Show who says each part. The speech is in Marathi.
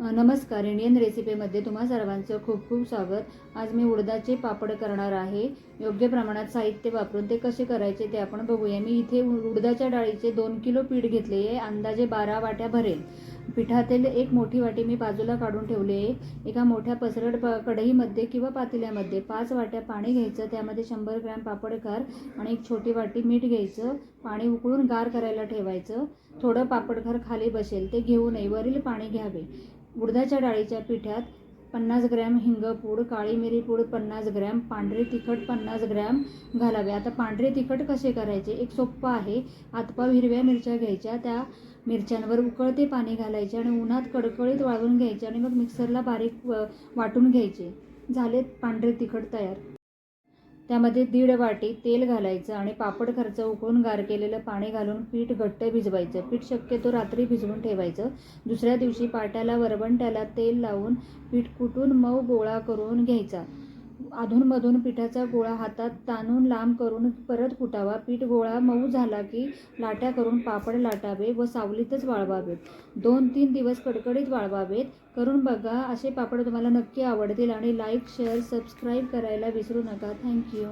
Speaker 1: नमस्कार. इंडियन रेसिपीमध्ये तुम्हा सर्वांचं खूप खूप स्वागत. आज मी उडदाचे पापड करणार आहे. योग्य प्रमाणात साहित्य वापरून ते कसे करायचे ते आपण बघूया. मी इथे उडदाच्या डाळीचे दोन किलो पीठ घेतले आहे. अंदाजे बारा वाट्या भरेल. पिठातील एक मोठी वाटी मी बाजूला काढून ठेवली आहे. एका मोठ्या पसरट प कढईमध्ये किंवा पातेल्यामध्ये पाच वाट्या पाणी घ्यायचं. त्यामध्ये शंभर ग्रॅम पापडखार आणि एक छोटी वाटी मीठ घ्यायचं. पाणी उकळून गार करायला ठेवायचं. थोडं पापडखार खाली बसेल. ते घेऊ नये. वरील पाणी घ्यावे. उडदाच्या डाळीच्या पिठ्यात पन्नास ग्रॅम हिंगपूड काळी मिरी पूड पन्नास ग्रॅम पांढरे तिखट पन्नास ग्रॅम घालावे. आता पांढरे तिखट कसे करायचे? एक सोप्पं आहे. आतपाव हिरव्या मिरच्या घ्यायच्या. त्या मिरच्यांवर उकळते पाणी घालायचे आणि उन्हात कडकडीत वाळवून घ्यायचे आणि मग मिक्सरला बारीक व- वाटून घ्यायचे. झाले पांढरे तिखट तयार. त्यामध्ये दीड वाटी तेल घालायचं आणि पापड खर्च उकळून गार केलेलं पाणी घालून पीठ घट्ट भिजवायचं. पीठ शक्यतो रात्री भिजवून ठेवायचं. दुसऱ्या दिवशी पाट्याला वरवंट्याला तेल लावून पीठ कुटून मऊ गोळा करून घ्यायचा. अधूनमधून पिठाचा गोळा हातात ताणून लांब करून परत कुटावा. पीठ गोळा मऊ झाला की लाट्या करून पापड लाटावे व सावलीतच वाळवावेत दोन तीन दिवस कडकडीत वाळवावेत. करून बघा असे पापड तुम्हाला नक्की आवडतील आणि लाईक शेअर सबस्क्राईब करायला विसरू नका. थँक्यू